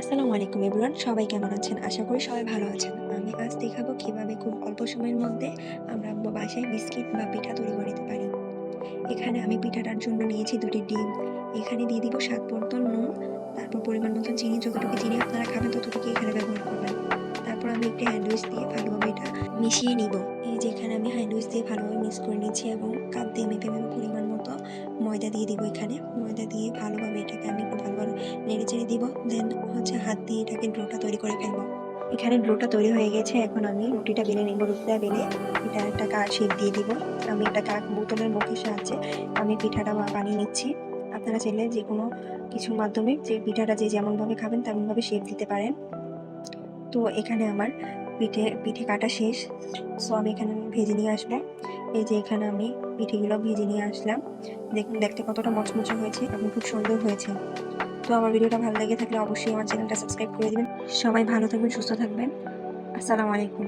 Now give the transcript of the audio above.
আসসালামু আলাইকুম এভরিওয়ান, সবাই কেমন আছেন? আশা করি সবাই ভালো আছেন। আমি আজ দেখাবো কীভাবে খুব অল্প সময়ের মধ্যে আমরা বাসায় বিস্কিট বা পিঠা তৈরি করে নিতে পারি। এখানে আমি পিঠাটার জন্য নিয়েছি দুটি ডিম। এখানে দিয়ে দিব স্বাদ মতো নুন, তারপর পরিমাণ মতো চিনি, যতটুকু চিনি আপনারা খাবেন ততটুকু এখানে ব্যবহার করবেন। তারপর আমি একটি হ্যান্ডউইচ দিয়ে ভালোভাবে এটা মিশিয়ে নিব। এই যে এখানে আমি হ্যান্ডউইচ দিয়ে ভালোভাবে মিক্স করে নিয়েছি এবং কাপ দিয়ে মেপে পরিমাণ মতো ময়দা দিয়ে দিব এখানে। ময়দা দিয়ে ভালোভাবে এটাকে আমি একটু ভালোভাবে নেড়ে চেড়ে দিব দেন হচ্ছে হাত দিয়ে এটাকে ডোটা তৈরি করে ফেলব। এখানে ডোটা তৈরি হয়ে গেছে, এখন আমি রুটিটা বেলে নিব, রুটিটা বেলে এটা একটা কাঠ শেপ দিয়ে দিব। আমি একটা কাঠ বোতলের মুখের সাহায্যে আমি পিঠাটা বানিয়ে নিচ্ছি। আপনারা চাইলে যে কোনো কিছুর মাধ্যমে যে পিঠাটা যে যেমনভাবে খাবেন তেমনভাবে শেপ দিতে পারেন। তো এখানে আমার পিঠে পিঠে কাটা শেষ। সো আমি এখানে ভেজে নিয়ে আসব। এই যে এখানে আমি পিঠেগুলো ভেজে নিয়ে আসলাম। দেখুন, দেখতে কতটা মচমচে হয়েছে এবং খুব সুন্দর হয়েছে। তো আমার ভিডিওটা ভালো লেগে থাকলে অবশ্যই আমার চ্যানেলটা সাবস্ক্রাইব করে দেবেন। সবাই ভালো থাকবেন, সুস্থ থাকবেন। আসসালামু আলাইকুম।